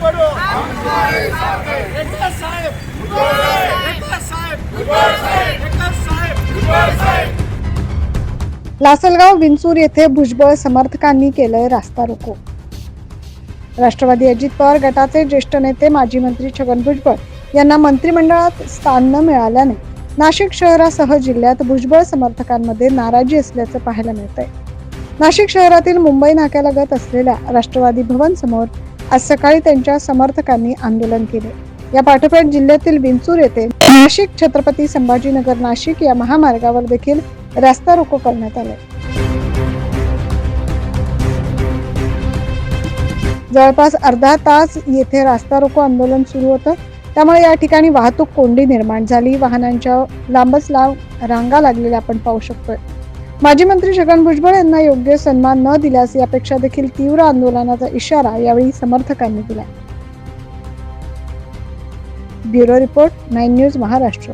साहेब एकनाथ साहेब एकनाथ साहेब एकनाथ साहेब लासलगाव विंचूर येथे भुजबळ समर्थकांनी केलंय रास्ता रोको. राष्ट्रवादी अजित पवार गटाचे ज्येष्ठ नेते माजी मंत्री छगन भुजबळ यांना मंत्रिमंडळात स्थान न मिळाल्याने नाशिक शहरासह जिल्ह्यात भुजबळ समर्थकांमध्ये नाराजी असल्याचं पाहायला मिळतंय. नाशिक शहरातील मुंबई नाक्यालगत असलेल्या राष्ट्रवादी भवन समोर आज सकाळी त्यांच्या समर्थकांनी आंदोलन केले. या पाठोपाठ जिल्ह्यातील विंचूर येथे नाशिक छत्रपती संभाजीनगर नाशिक या महामार्गावर देखील रस्ता रोको करण्यात आले जवळपास अर्धा तास येथे रास्ता रोको आंदोलन सुरू होतं. त्यामुळे या ठिकाणी वाहतूक कोंडी निर्माण झाली. वाहनांच्या लांबच लांब रांगा लागलेल्या आपण पाहू शकतोय. माजी मंत्री छगन भुजबळ यांना योग्य सन्मान न दिल्यास यापेक्षा देखील तीव्र आंदोलनाचा इशारा यावेळी समर्थकांनी दिला bureau report nine news Maharashtra.